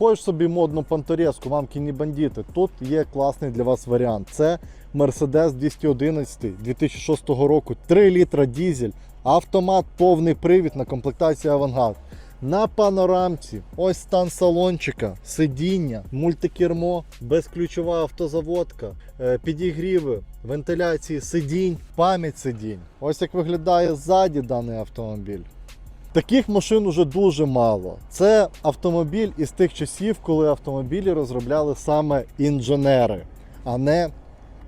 Хочеш собі модну панторезку, мамкіні бандити. Тут є класний для вас варіант. Це Mercedes 211 2006 року, 3 літра дізель, автомат, повний привід на комплектації авангард. На панорамці, ось стан салончика, сидіння, мультикермо, безключова автозаводка, е, підігріви, вентиляції сидінь, пам'ять сидінь. Ось як виглядає ззаді даний автомобіль. Таких машин уже дуже мало. Це автомобіль із тих часів, коли автомобілі розробляли саме інженери, а не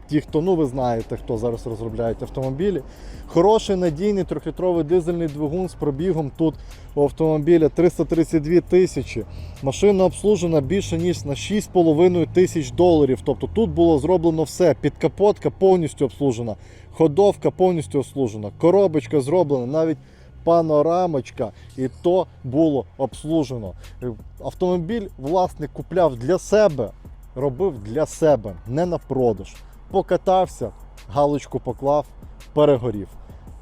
ті, хто, ну ви знаєте, хто зараз розробляють автомобілі. Хороший надійний трьохлітровий дизельний двигун з пробігом тут у автомобіля 332 тисячі. Машина обслужена більше ніж на 6,5 тисяч доларів. Тобто тут було зроблено все. Підкапотка повністю обслужена, ходовка повністю обслужена, коробочка зроблена, навіть панорамочка, і то було обслужено. Автомобіль власник купляв для себе, робив для себе, не на продаж. Покатався, галочку поклав, перегорів.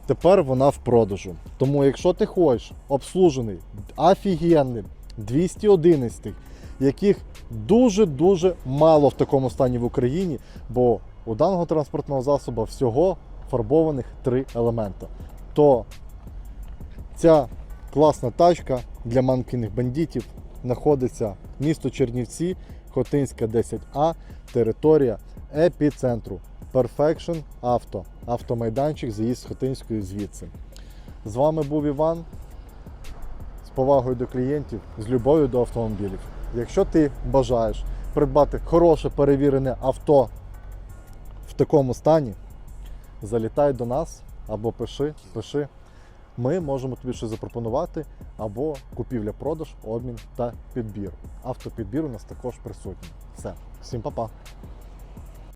Тепер вона в продажу. Тому, якщо ти хочеш обслужений, офігенним 211, яких дуже-дуже мало в такому стані в Україні, бо у даного транспортного засобу всього фарбованих три елемента. То ця класна тачка для мамкіних бандитів знаходиться місто Чернівці, Хотинська 10А, територія епіцентру. Perfection Auto, автомайданчик, заїзд з Хотинської звідси. З вами був Іван. З повагою до клієнтів, з любов'ю до автомобілів. Якщо ти бажаєш придбати хороше перевірене авто в такому стані, залітай до нас або пиши, пиши. Ми можемо тобі щось запропонувати або купівля-продаж, обмін та підбір. Автопідбір у нас також присутній. Все, всім па-па!